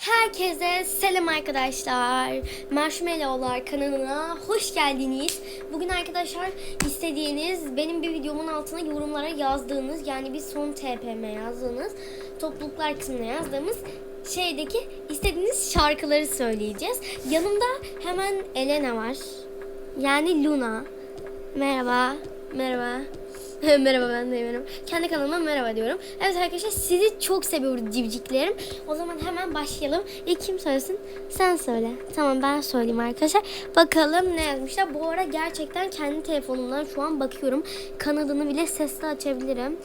Herkese selam arkadaşlar. Marshmallowlar kanalına hoş geldiniz. Bugün arkadaşlar istediğiniz benim bir videomun altına yorumlara yazdığınız yani bir son TPM yazdığınız topluluklar kısmına yazdığımız şeydeki istediğiniz şarkıları söyleyeceğiz. Yanımda hemen Elena var. Yani Luna. Merhaba. Merhaba. merhaba ben de Eymen'im. Kendi kanalıma merhaba diyorum. Evet arkadaşlar sizi çok seviyorum civciklerim. O zaman hemen başlayalım. İlk kim söylesin? Sen söyle. Tamam ben söyleyeyim arkadaşlar. Bakalım ne yazmışlar. Bu ara gerçekten kendi telefonumdan şu an bakıyorum. Kanadını bile sesli açabilirim.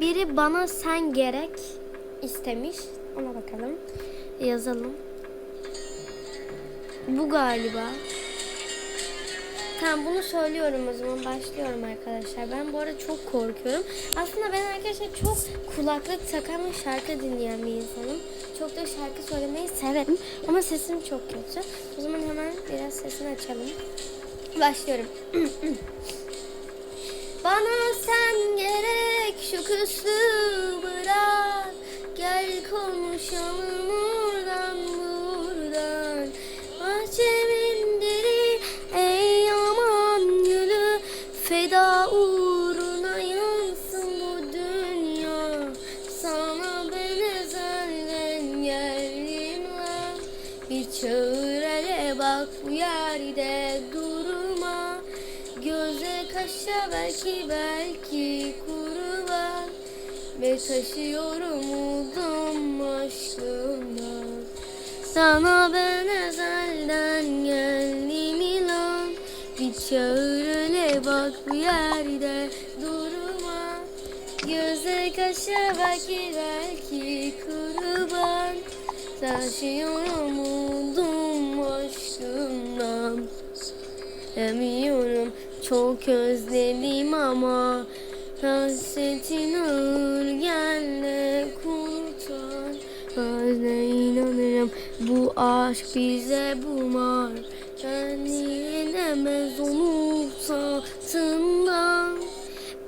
Biri bana sen gerek istemiş. Ona bakalım. Yazalım. Bu galiba. Tamam bunu söylüyorum o zaman başlıyorum arkadaşlar. Ben bu arada çok korkuyorum. Aslında ben arkadaşlar çok kulaklık takan ve şarkı dinleyen bir insanım. Çok da şarkı söylemeyi severim ama sesim çok kötü. O zaman hemen biraz sesini açalım. Başlıyorum. Bana sen gerek şu küslü çağır hele bak bu yerde durma Göze kaşa belki belki kuru var Ve taşıyorum umudum aşkımdan Sana ben ezelden geldim ilan Bir çağır öyle bak bu yerde durma Göze kaşa belki belki kurban Taşıyorum umudum aşkımdan Demiyorum çok özledim ama Hasretin ağır gel kurtar Özle inanırım bu aşk bize bumar Kendi yenemez onu satından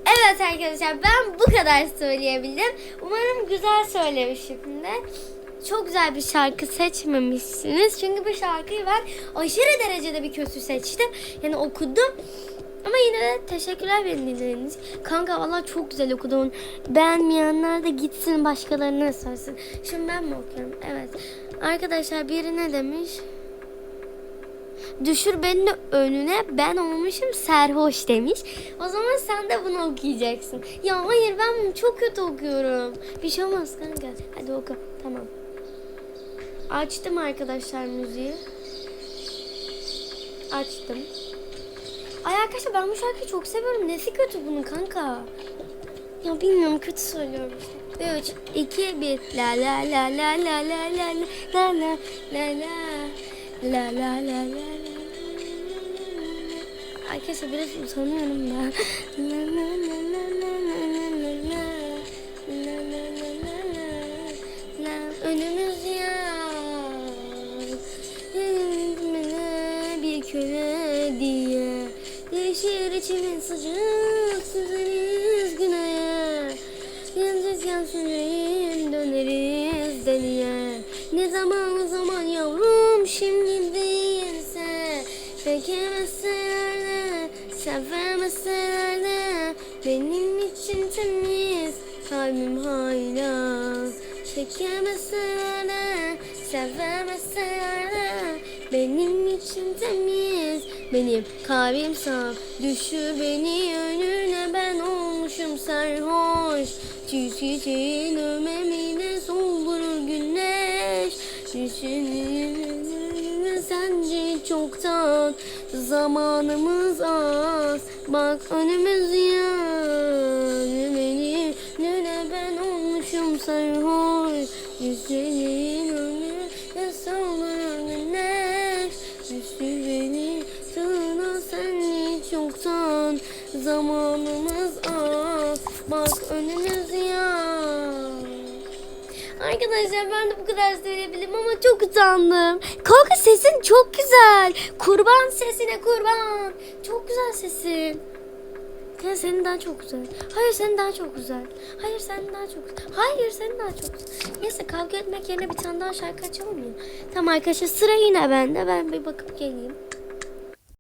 Evet arkadaşlar ben bu kadar söyleyebildim. Umarım güzel söylemişimdir. Çok güzel bir şarkı seçmemişsiniz. Çünkü bu şarkıyı ben aşırı derecede bir kötü seçtim. Yani okudum. Ama yine de teşekkürler benim dinlediğiniz. Kanka valla çok güzel okudun. Beğenmeyenler de gitsin başkalarına söylesin. Şimdi ben mi okuyorum? Evet. Arkadaşlar biri ne demiş? Düşür beni önüne ben olmuşum serhoş demiş. O zaman sen de bunu okuyacaksın. Ya hayır ben bunu çok kötü okuyorum. Bir şey olmaz kanka. Hadi oku. Tamam. Açtım arkadaşlar müziği. Açtım. Ay arkadaşlar ben bu şarkıyı çok seviyorum. Nesi kötü bunun kanka? Ya bilmiyorum kötü söylüyorum işte. 3, 2, 1. La la la la la la la la la la la la la la la la Arkadaşlar biraz utanıyorum. La la la la la la la içimin sıcak süzeriz güneye. Yıldız yansın yüreğim döneriz deliye. Ne zaman o zaman yavrum şimdi değilse. Çekemezseler de sevemezseler de Benim için temiz kalbim hala Çekemezseler de sevemezseler de Benim için temiz benim kalbim saf Düşür beni önüne ben olmuşum sarhoş. Çiçeğin ömemine soldurur güneş. Düşünün sence çoktan Zamanımız az. Bak önümüz yan Benim nene ben olmuşum sarhoş. Düşenin önüne soldurur çoktan Zamanımız az Bak önümüz yan Arkadaşlar ben de bu kadar söyleyebilirim ama çok utandım. Kanka sesin çok güzel. Kurban sesine kurban. Çok güzel sesin. Ya senin daha çok güzel. Hayır senin daha çok güzel. Hayır senin daha çok güzel. Hayır senin daha çok güzel. Neyse kavga etmek yerine bir tane daha şarkı açalım mı? Tamam arkadaşlar sıra yine bende. Ben bir bakıp geleyim.